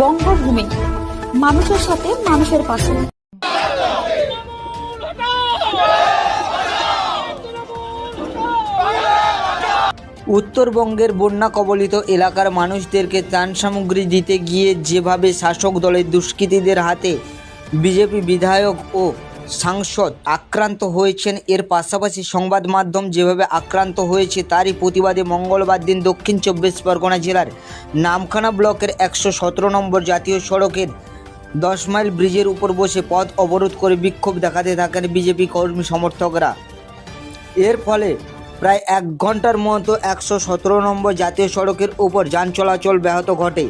বঙ্গভূমি। মানুষের সাথে মানুষের পাশে। উত্তরবঙ্গের বন্যা কবলিত এলাকার মানুষদেরকে ত্রাণ সামগ্রী দিতে গিয়ে যেভাবে শাসক দলের দুষ্কৃতীদের হাতে বিজেপি বিধায়ক ও সাংসদ আক্রান্ত হয়েছেন। এর পাশাপাশি সংবাদ মাধ্যম যেভাবে আক্রান্ত হয়েছে, তারই প্রতিবাদে মঙ্গলবার দিন দক্ষিণ চব্বিশ পরগনা জেলার নামখানা ব্লকের একশো সতেরো নম্বর জাতীয় সড়কের দশ মাইল ব্রিজের উপর বসে পথ অবরোধ করে বিক্ষোভ দেখাতে থাকেন বিজেপি কর্মী সমর্থকরা। এর ফলে প্রায় এক ঘণ্টার মতো একশো সতেরো নম্বর জাতীয় সড়কের উপর যান চলাচল ব্যাহত ঘটে।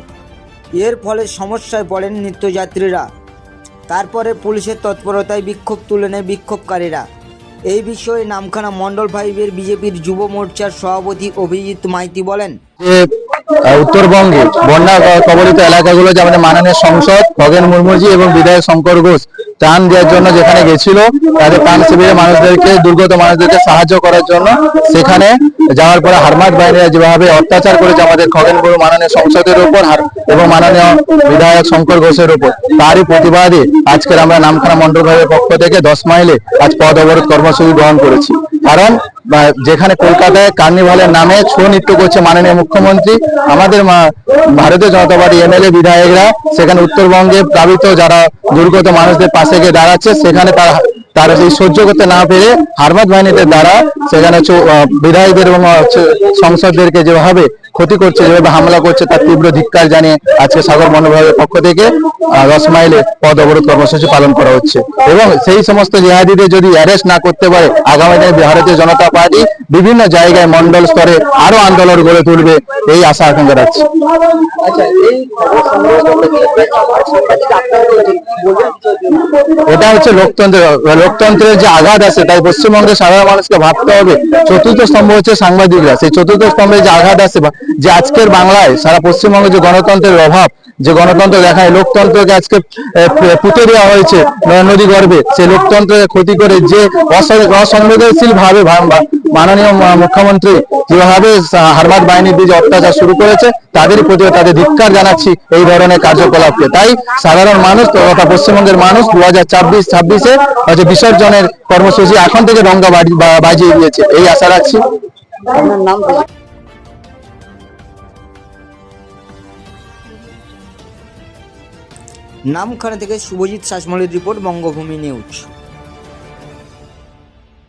এর ফলে সমস্যায় পড়েন নিত্যযাত্রীরা। তারপরে পুলিশের তৎপরতায় বিক্ষোভ তুলে নেয় বিক্ষোভকারীরা। এই বিষয়ে নামখানা মণ্ডল ফাইভের বিজেপির যুব মোর্চার সভাপতি অভিজিৎ মাইতি বলেন উত্তরবঙ্গে বন্যা কবলিত এলাকাগুলো যেমন মাননীয় সংসদ, খগেন মুর্মুজি এবং বিধায়ক শঙ্কর ঘোষ ত্রাণ দেওয়ার জন্য যেখানে গেছিল, তাদের প্রাণ শিবিরের মানুষদেরকে, দুর্গত মানুষদেরকে সাহায্য করার জন্য সেখানে যাওয়ার পরে হারমাট বাহিনীরা যেভাবে অত্যাচার করেছে আমাদের খগেন বড়ু মাননীয় সংসদের উপর এবং মাননীয় বিধায়ক শঙ্কর ঘোষের উপর, তারই প্রতিবাদে আজকের আমরা নামখানা মন্ডল পক্ষ থেকে দশ মাইলে আজ পদ অবরোধ কর্মসূচি গ্রহণ করেছি। কারণ যেখানে কলকাতায় কার্নিভালের নামে ছৌ নৃত্য করছে মাননীয় মুখ্যমন্ত্রী, আমাদের ভারতীয় জনতা পার্টি এমএলএ বিধায়করা, সেখানে উত্তরবঙ্গে প্লাবিত যারা দুর্গত মানুষদের পাশে গিয়ে দাঁড়াচ্ছে, সেখানে তারা তারা সেই সহ্য করতে না পেরে হারমাত বাহিনীদের দ্বারা সেখানে বিধায়কদের এবং সংসদদেরকে যেভাবে ক্ষতি করছে যেভাবে হামলা করছে তার তীব্র ধিক্কার জানিয়ে আজকে সাগর মনোভাবের পক্ষ থেকে দশ মাইলে পদ অবরোধ কর্মসূচি পালন করা হচ্ছে। এবং সেই সমস্ত জিহাদিদের যদি অ্যারেস্ট না করতে পারে আগামী দিনে ভারতীয় জনতা পার্টি বিভিন্ন জায়গায় মন্ডল স্তরে আরও আন্দোলন গড়ে তুলবে এই আশা আকাঙ্ক্ষা রাখছি। এটা হচ্ছে লোকতন্ত্র লোকতন্ত্রের যে আঘাত আছে, তাই পশ্চিমবঙ্গের সাধারণ মানুষকে ভাবতে হবে, চতুর্থ স্তম্ভ হচ্ছে সাংবাদিকরা। সেই চতুর্থ স্তম্ভে যে আঘাত আছে যে আজকের বাংলায় সারা পশ্চিমবঙ্গে যে গণতন্ত্রের অভাব, যে গণতন্ত্র দেখায়, লোকতন্ত্রকে আজকে পুঁতে দেওয়া হয়েছে নদী গর্ভে, সেই লোকতন্ত্রকে ক্ষতি করে যে অসংবেদনশীল ভাবে মাননীয় মুখ্যমন্ত্রী যেভাবে হারমাত বাহিনীর দিয়ে অত্যাচার শুরু করেছে তাদের প্রতি তাদের ধিক্কার জানাচ্ছি এই ধরনের কার্যকলাপকে। তাই সাধারণ মানুষ তথা পশ্চিমবঙ্গের মানুষ দু হাজার ছাব্বিশ, ছাব্বিশে হচ্ছে বিসর্জনের কর্মসূচি এখন থেকে রঙ্গা বাজি- বাজিয়ে দিয়েছে। এই আশা রাখছি। নামখানা থেকে শুভজিৎ শাসমলের রিপোর্ট বঙ্গভূমি নিউজ।